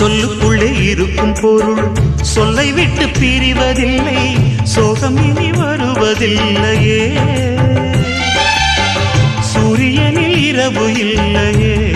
சொல்லுக்குள்ளே இருக்கும் பொருள். சொல்லை விட்டு பிரிவதில்லை சோகம் இனி வருவதில்லையே. சூரியனில் இரவு இல்லையே.